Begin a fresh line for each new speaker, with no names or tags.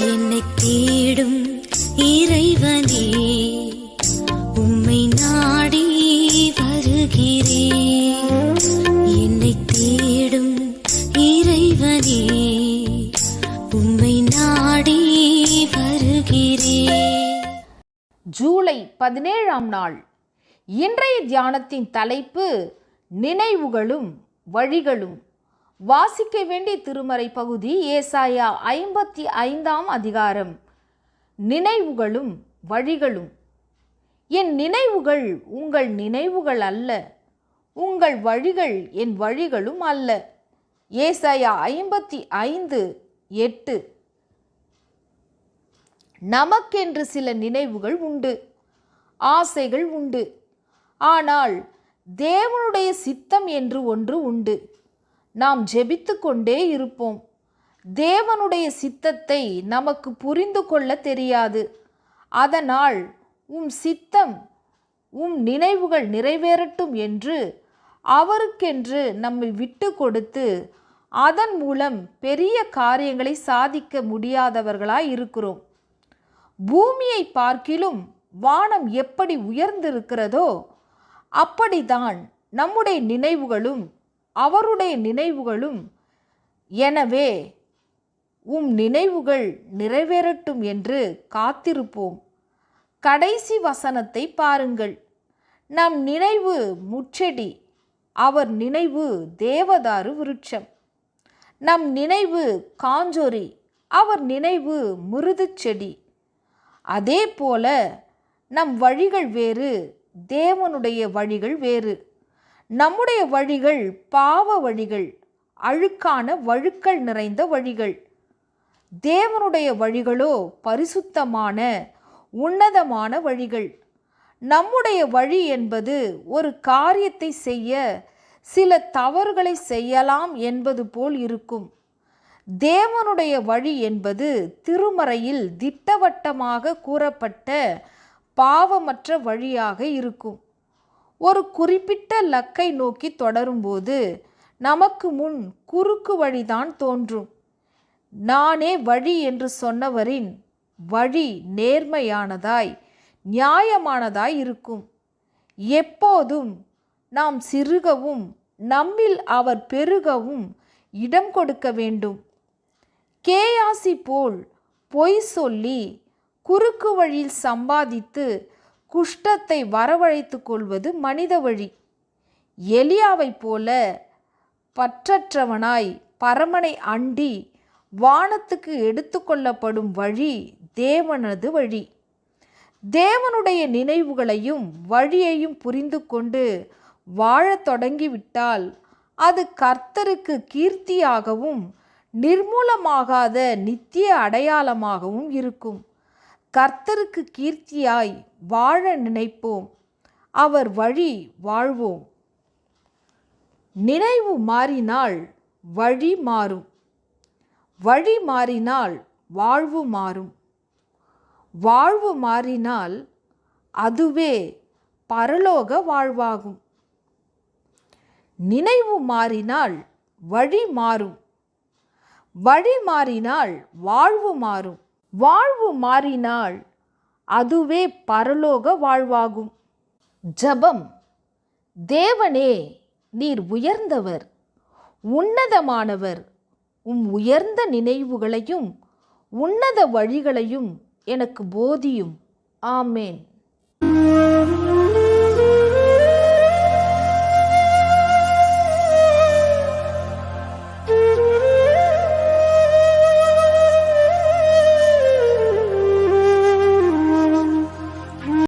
என்னை தேடும் இறைவனே உம்மை நாடி வருகிறேன் என்னை தேடும் இறைவனே உம்மை நாடி வருகிறேன்
ஜூலை பதினேழாம் நாள். இன்றைய தியானத்தின் தலைப்பு நினைவுகளும் வழிகளும். வாசிக்க வேண்டிய திருமறை பகுதி ஏசாயா ஐம்பத்தி ஐந்தாம் அதிகாரம். நினைவுகளும் வழிகளும். என் நினைவுகள் உங்கள் நினைவுகள் அல்ல. உங்கள் வழிகள் என் வழிகளும் அல்ல. ஏசாயா ஐம்பத்தி ஐந்து எட்டு. நமக்கென்று சில நினைவுகள் உண்டு. ஆசைகள் உண்டு. ஆனால் தேவனுடைய சித்தம் என்று ஒன்று உண்டு. நாம் ஜெபித்து கொண்டே இருப்போம். தேவனுடைய சித்தத்தை நமக்கு புரிந்து கொள்ள தெரியாது. அதனால் உம் சித்தம் உம் நினைவுகள் நிறைவேறட்டும் என்று அவருக்கென்று நம்மை விட்டு கொடுத்து அதன் மூலம் பெரிய காரியங்களை சாதிக்க முடியாதவர்களாய் இருக்கிறோம். பூமியை பார்க்கிலும் வானம் எப்படி உயர்ந்திருக்கிறதோ அப்படிதான் நம்முடைய நினைவுகளும் அவருடைய நினைவுகளும் எனவே உம் நினைவுகள் நிறைவேறட்டும் என்று காத்திருப்போம். கடைசி வசனத்தை பாருங்கள். நம் நினைவு முச்செடி அவர் நினைவு தேவதாரு விருட்சம். நம் நினைவு காஞ்சோரி அவர் நினைவு மிருது செடி. அதே போல நம் வழிகள் வேறு தேவனுடைய வழிகள் வேறு. நம்முடைய வழிகள் பாவ வழிகள் அழுக்கான வழுக்கள் நிறைந்த வழிகள். தேவனுடைய வழிகளோ பரிசுத்தமான உன்னதமான வழிகள். நம்முடைய வழி என்பது ஒரு காரியத்தை செய்ய சில தவறுகளை செய்யலாம் என்பது போல் இருக்கும். தேவனுடைய வழி என்பது திருமறையில் திட்டவட்டமாக கூறப்பட்ட பாவமற்ற வழியாக இருக்கும். ஒரு குறிப்பிட்ட லக்கை நோக்கி தொடரும்போது நமக்கு முன் குறுக்கு வழிதான் தோன்றும். நானே வழி என்று சொன்னவரின் வழி நேர்மையானதாய் நியாயமானதாய் இருக்கும். எப்போதும் நாம் சிறுகவும் நம்மில் அவர் பெருகவும் இடம் கொடுக்க வேண்டும். கேயாசி போல் பொய் சொல்லி குறுக்கு வழியில் சம்பாதித்து குஷ்டத்தை வரவழைத்து கொள்வது மனித வழி. எலியாவைப் போல பற்றற்றவனாய் பரமனை அண்டி வானத்துக்கு எடுத்துக்கொள்ளப்படும் வழி தேவனது வழி. தேவனுடைய நினைவுகளையும் வழியையும் புரிந்து கொண்டு வாழத் தொடங்கிவிட்டால் அது கர்த்தருக்கு கீர்த்தியாகவும் நிர்மூலமாகாத நித்திய அடையாளமாகவும் இருக்கும். கர்த்தருக்கு கீர்த்தியாய் வாழ நினைப்போம். அவர் வழி வாழ்வோம். நினைவு மாறினால் வழி மாறும். வழி மாறினால் வாழ்வு மாறும். வாழ்வு மாறினால் அதுவே பரலோக வாழ்வாகும். நினைவு மாறினால் வழி மாறும். வழி மாறினால் வாழ்வு மாறும். வாழ்வு மாறினால் அதுவே பரலோக வாழ்வாகும். ஜபம். தேவனே நீர் உயர்ந்தவர். உன்னதமானவர். உம் உயர்ந்த நினைவுகளையும் உன்னத வழிகளையும் எனக்கு போதியும். ஆமேன்.